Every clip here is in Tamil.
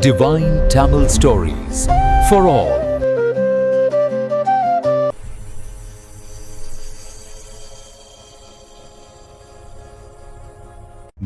Divine Tamil Stories for all.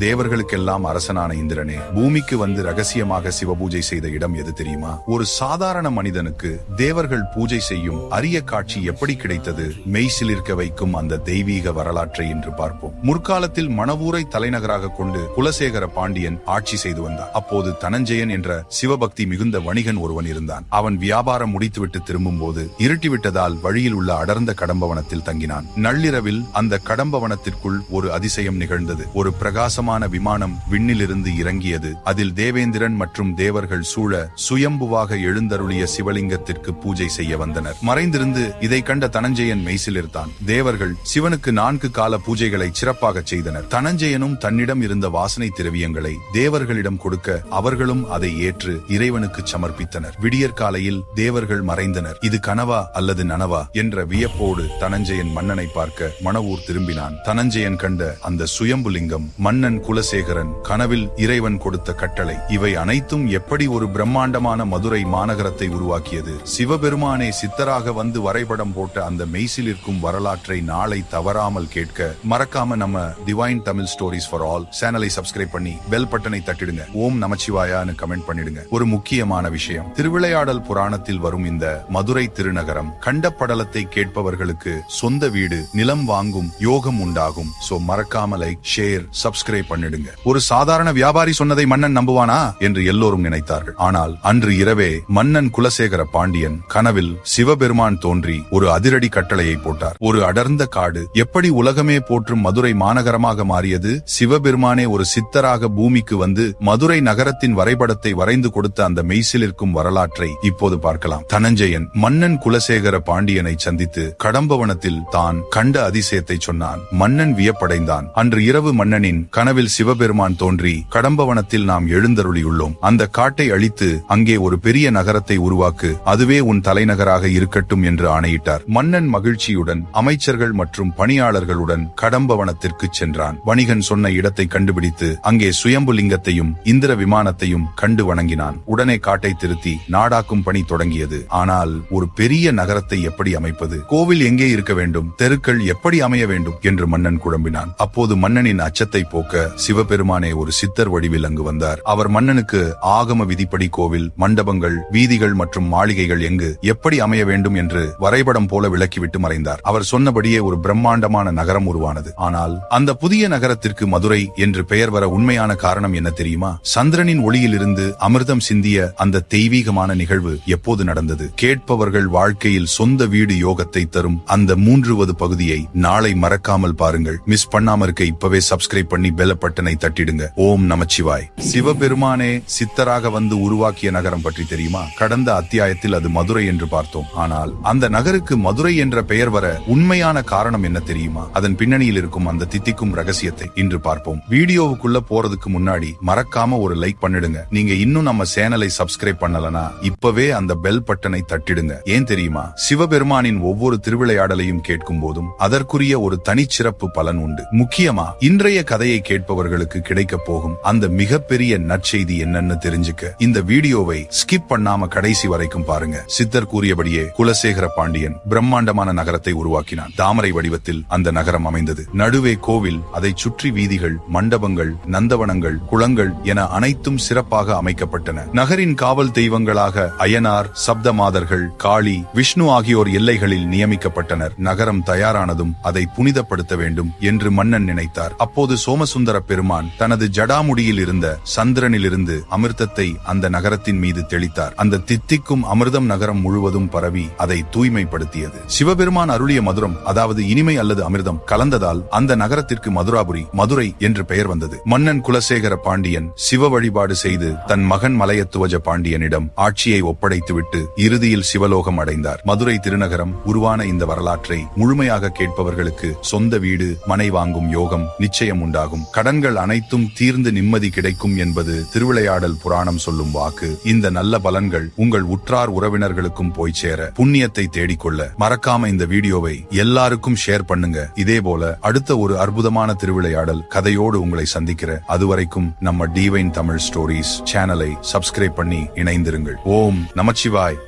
தேவர்களுக்கெல்லாம் அரசனான இந்திரனே பூமிக்கு வந்து ரகசியமாக சிவபூஜை செய்த இடம் எது தெரியுமா? ஒரு சாதாரண மனிதனுக்கு தேவர்கள் பூஜை செய்யும் அரிய காட்சி எப்படி கிடைத்தது? மெய்சிலிருக்க வைக்கும் அந்த தெய்வீக வரலாற்றை இன்று பார்ப்போம். முற்காலத்தில் மணவூரை தலைநகராக கொண்டு குலசேகர பாண்டியன் ஆட்சி செய்து வந்தார். அப்போது தனஞ்சயன் என்ற சிவபக்தி மிகுந்த வணிகன் ஒருவன் இருந்தான். அவன் வியாபாரம் முடித்துவிட்டு திரும்பும் போது இருட்டிவிட்டதால் வழியில் உள்ள அடர்ந்த கடம்பவனத்தில் தங்கினான். நள்ளிரவில் அந்த கடம்பவனத்திற்குள் ஒரு அதிசயம் நிகழ்ந்தது. ஒரு பிரகாசமான விமானம் விண்ணிலிருந்து இறங்கியது. அதில் தேவேந்திரன் மற்றும் தேவர்கள் சூழ சுயம்புவாக எழுந்தருளிய சிவலிங்கத்திற்கு பூஜை செய்ய வந்தனர். மறைந்திருந்து இதை கண்ட தனஞ்சயன் மெய்சிலிருந்தான் தேவர்கள் சிவனுக்கு நான்கு கால பூஜைகளை சிறப்பாக செய்தனர். தனஞ்சயனும் தன்னிடம் இருந்த வாசனை திரவியங்களை தேவர்களிடம் கொடுக்க அவர்களும் அதை ஏற்று இறைவனுக்கு சமர்ப்பித்தனர். விடியற்காலையில் தேவர்கள் மறைந்தனர். இது கனவா அல்லது நனவா என்ற வியப்போடு தனஞ்சயன் மன்னனை பார்க்க மணவூர் திரும்பினான். தனஞ்சயன் கண்ட அந்த சுயம்புலிங்கம் மன்னன் குலசேகரன் கனவில் இறைவன் கொடுத்த கட்டளை. இவை அனைத்தும் எப்படி ஒரு பிரம்மாண்டமான மதுரை மாநகரத்தை உருவாக்கியது? சிவபெருமானே சித்தராக வந்து வரைபடம் போட்ட அந்த மெய்சிலிருக்கும் வரலாற்றை நாளை தவறாமல் கேட்க மறக்காம நம்ம divine Tamil stories for all சேனலை சப்ஸ்கிரைப் பண்ணி பெல் பட்டனை தட்டிடுங்க. ஓம் நமச்சிவாயான்னு கமெண்ட் பண்ணிடுங்க. ஒரு முக்கியமான விஷயம். திருவிளையாடல் புராணத்தில் வரும் இந்த மதுரை திருநகரம் கண்ட படலத்தை கேட்பவர்களுக்கு சொந்த வீடு நிலம் வாங்கும் யோகம் உண்டாகும். சோ மறக்காம லைக் ஷேர் சப்ஸ்கிரைப் பண்ணிடுங்க. ஒரு சாதாரண வியாபாரி சொன்னதை மன்னன் நம்புவானா? என்று எல்லோரும் நினைத்தார்கள். ஆனால் அன்று இரவே மன்னன் குலசேகர பாண்டியன் கனவில் சிவபெருமான் தோன்றி ஒரு அதிரடி கட்டளையை போட்டார். ஒரு அடர்ந்த காடு எப்படி உலகமே போற்றும் மதுரை மாநகரமாக மாறியது? சிவபெருமானே ஒரு சித்தராக பூமிக்கு வந்து மதுரை நகரத்தின் வரைபடத்தை வரைந்து கொடுத்த அந்த மெய்சிலிருக்கும் வரலாற்றை இப்போது பார்க்கலாம். தனஞ்சயன் மன்னன் குலசேகர பாண்டியனை சந்தித்து கடம்பவனத்தில் தான் கண்ட அதிசயத்தை சொன்னான். மன்னன் வியப்படைந்தான். அன்று இரவு மன்னனின் கனவில் சிவபெருமான் தோன்றி கடம்பவனத்தில் நாம் எழுந்தருளியுள்ளோம். அந்த காட்டை அழித்து அங்கே ஒரு பெரிய நகரத்தை உருவாக்கு அதுவே உன் தலைநகராக இருக்கட்டும் என்று ஆணையிட்டார். மன்னன் மகிழ்ச்சியுடன் அமைச்சர்கள் மற்றும் பணியாளர்களுடன் கடம்பவனத்திற்கு சென்றான். வணிகன் சொன்ன இடத்தை கண்டுபிடித்து அங்கே சுயம்புலிங்கத்தையும் இந்திர விமானத்தையும் கண்டு வணங்கினான். உடனே காட்டை திருத்தி நாடாக்கும் பணி தொடங்கியது. ஆனால் ஒரு பெரிய நகரத்தை எப்படி அமைப்பது? கோவில் எங்கே இருக்க வேண்டும்? தெருக்கள் எப்படி அமைய வேண்டும்? என்று மன்னன் குழம்பினான். அப்போது மன்னனின் அச்சத்தை போக்க சிவபெருமானே ஒரு சித்தர் வடிவில் அங்கு வந்தார். அவர் மன்னனுக்கு ஆகம விதிப்படி கோவில் மண்டபங்கள் வீதிகள் மற்றும் மாளிகைகள் எங்கு எப்படி அமைய வேண்டும் என்று வரைபடம் போல விளக்கிவிட்டு மறைந்தார். அவர் சொன்னபடியே ஒரு பிரம்மாண்டமான நகரம் உருவானது. ஆனால் அந்த புதிய நகரத்திற்கு மதுரை என்று பெயர் வர உண்மையான காரணம் என்ன தெரியுமா? சந்திரனின் ஒளியிலிருந்து அமிர்தம் சிந்திய அந்த தெய்வீகமான நிகழ்வு எப்போது நடந்தது? கேட்பவர்கள் வாழ்க்கையில் சொந்த வீடு யோகத்தை தரும் அந்த மூன்றுவது பகுதியை நாளை மறக்காமல் பாருங்கள். மிஸ் பண்ணாம இருக்க இப்பவே சப்ஸ்கிரைப் பண்ணி பெல் பட்டனை தட்டிடுங்க. ஓம் நமச்சிவாய். சிவபெருமானே சித்தராக வந்து உருவாக்கிய நகரம் பற்றி தெரியுமா? கடந்த அத்தியாயத்தில் அது மதுரை என்று பார்த்தோம். ஆனால் அந்த நகருக்கு மதுரை என்ற பெயர் வர உண்மையான காரணம் என்ன தெரியுமா? அதன் பின்னணியில் இருக்கும் அந்த தித்திக்கும் ரகசியத்தை இன்று பார்ப்போம். வீடியோவுக்குள்ள போறதுக்கு முன்னாடி மறக்காம ஒரு லைக் பண்ணிடுங்க. நீங்க இன்னும் நம்ம சேனலை சப்ஸ்கிரைப் பண்ணலனா இப்பவே அந்த பெல் பட்டனை தட்டிடுங்க. ஏன் தெரியுமா? சிவபெருமானின் ஒவ்வொரு திருவிளையாடலையும் கேட்கும் போதும் அதற்குரிய ஒரு தனிச்சிறப்பு பலன் உண்டு. முக்கியமா இன்றைய கதையை கேட்டு கேட்பவர்களுக்கு கிடைக்க போகும் அந்த மிகப்பெரிய நற்செய்தி என்னன்னு தெரிஞ்சுக்க இந்த வீடியோவை ஸ்கிப் பண்ணாம கடைசி வரைக்கும் பாருங்க. சித்தர் கூறியபடியே குலசேகர பாண்டியன் பிரம்மாண்டமான நகரத்தை உருவாக்கினான். தாமரை வடிவத்தில் அந்த நகரம் அமைந்தது. நடுவே கோவில் அதை சுற்றி வீதிகள் மண்டபங்கள் நந்தவனங்கள் குளங்கள் என அனைத்தும் சிறப்பாக அமைக்கப்பட்டன. நகரின் காவல் தெய்வங்களாக அயனார் சப்தமாதர்கள் காளி விஷ்ணு ஆகியோர் எல்லைகளில் நியமிக்கப்பட்டனர். நகரம் தயாரானதும் அதை புனிதப்படுத்த வேண்டும் என்று மன்னன் நினைத்தார். அப்போது சோமசுந்தர சுந்தர பெருமான் தனது ஜடாமுடியில் இருந்த சந்திரனிலிருந்து அமிர்தத்தை அந்த நகரத்தின் மீது தெளித்தார். அந்த தித்திக்கும் அமிர்தம் நகரம் முழுவதும் பரவி அதை தூய்மைப்படுத்தியது. சிவபெருமான் அருளிய மதுரம் அதாவது இனிமை அல்லது அமிர்தம் கலந்ததால் அந்த நகரத்திற்கு மதுராபுரி மதுரை என்று பெயர் வந்தது. மன்னன் குலசேகர பாண்டியன் சிவ வழிபாடு செய்து தன் மகன் மலையத்துவஜ பாண்டியனிடம் ஆட்சியை ஒப்படைத்துவிட்டு இறுதியில் சிவலோகம் அடைந்தார். மதுரை திருநகரம் உருவான இந்த வரலாற்றை முழுமையாக கேட்பவர்களுக்கு சொந்த வீடு மனை வாங்கும் யோகம் நிச்சயம் உண்டாகும். கடன்கள் அனைத்தும் தீர்ந்து நிம்மதி கிடைக்கும் என்பது திருவிளையாடல் புராணம் சொல்லும் வாக்கு. இந்த நல்ல பலன்கள் உங்கள் உற்றார் உறவினர்களுக்கும் போய் சேர புண்ணியத்தை தேடிக்கொள்ள மறக்காம இந்த வீடியோவை எல்லாருக்கும் ஷேர் பண்ணுங்க. இதே போல அடுத்த ஒரு அற்புதமான திருவிளையாடல் கதையோடு உங்களை சந்திக்கிற அதுவரைக்கும் நம்ம டிவைன் தமிழ் ஸ்டோரிஸ் சேனலை சப்ஸ்கிரைப் பண்ணி இணைந்திருங்கள். ஓம் நமச்சிவாய்.